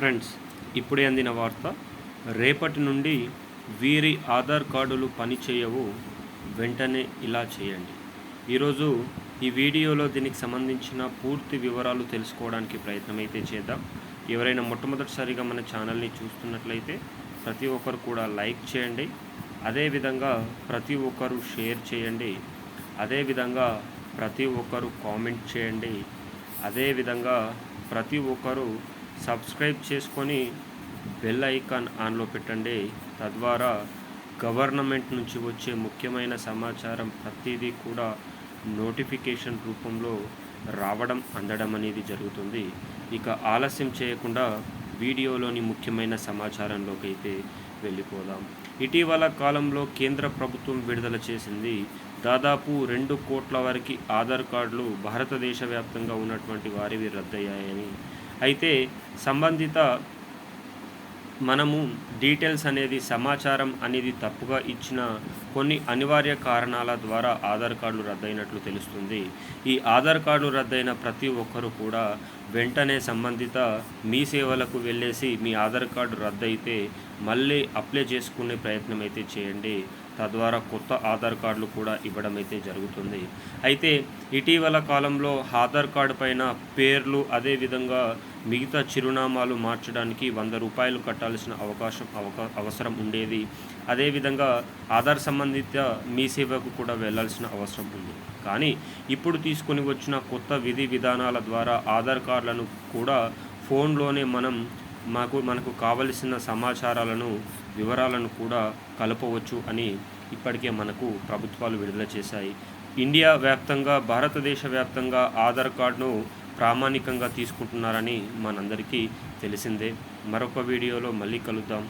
Friends ఇప్పుడే అందిన వార్త రేపటి నుండి వీరి ఆధార్ కార్డులు పనిచేయవు వెంటనే ఇలా చేయండి. ఈరోజు ఈ వీడియోలో దీనికి సంబంధించిన పూర్తి వివరాలు తెలుసుకోవడానికి ప్రయత్నం అయితే చేద్దాం. ఎవరైనా మొట్టమొదటిసారిగా మన ఛానల్ని చూస్తున్నట్లయితే ప్రతి ఒక్కరు కూడా లైక్ చేయండి. అదేవిధంగా ప్రతి ఒక్కరు షేర్ చేయండి. అదేవిధంగా ప్రతి ఒక్కరు కామెంట్ చేయండి. అదేవిధంగా ప్రతి ఒక్కరు సబ్స్క్రైబ్ చేసుకొని బెల్ ఐకాన్ ఆన్లో పెట్టండి. తద్వారా గవర్నమెంట్ నుంచి వచ్చే ముఖ్యమైన సమాచారం ప్రతిదీ కూడా నోటిఫికేషన్ రూపంలో రావడం అందడం అనేది జరుగుతుంది. ఇక ఆలస్యం చేయకుండా వీడియోలోని ముఖ్యమైన సమాచారంలోకి అయితే వెళ్ళిపోదాం. ఇటీవల కాలంలో కేంద్ర ప్రభుత్వం విడుదల చేసింది దాదాపు రెండు కోట్ల వరకు ఆధార్ కార్డులు భారతదేశ వ్యాప్తంగా ఉన్నటువంటి వారివి రద్దయ్యాయని అయితే సంబంధిత మనము డీటెయిల్స్ అనేది సమాచారం అనేది తప్పుగా ఇచ్చిన కొన్ని అనివార్య కారణాల ద్వారా ఆధార్ కార్డులు రద్దయినట్లు తెలుస్తుంది. ఈ ఆధార్ కార్డులు రద్దయిన ప్రతి ఒక్కరూ కూడా వెంటనే సంబంధిత మీ సేవలకు వెళ్ళేసి మీ ఆధార్ కార్డు రద్దయితే మళ్ళీ అప్లై చేసుకునే ప్రయత్నం అయితే చేయండి. తద్వారా కొత్త ఆధార్ కార్డులు కూడా ఇవ్వడం అయితే జరుగుతుంది. అయితే ఇటీవల కాలంలో ఆధార్ కార్డు పైన పేర్లు అదేవిధంగా మిగతా చిరునామాలు మార్చడానికి వంద రూపాయలు కట్టాల్సిన అవకాశం అవకా అవసరం ఉండేది. అదేవిధంగా ఆధార్ సంబంధిత మీ సేవకు కూడా వెళ్ళాల్సిన అవసరం ఉంది. కానీ ఇప్పుడు తీసుకొని వచ్చిన కొత్త విధి విధానాల ద్వారా ఆధార్ కార్డులను కూడా ఫోన్లోనే మనం మాకు మనకు కావలసిన సమాచారాలను వివరాలను కూడా కలపవచ్చు అని ఇప్పటికే మనకు ప్రభుత్వాలు విడుదల చేశాయి. ఇండియా వ్యాప్తంగా భారతదేశ వ్యాప్తంగా ఆధార్ కార్డును ప్రామాణికంగా తీసుకుంటున్నారని మనందరికీ తెలిసిందే. మరొక వీడియోలో మళ్ళీ కలుద్దాం.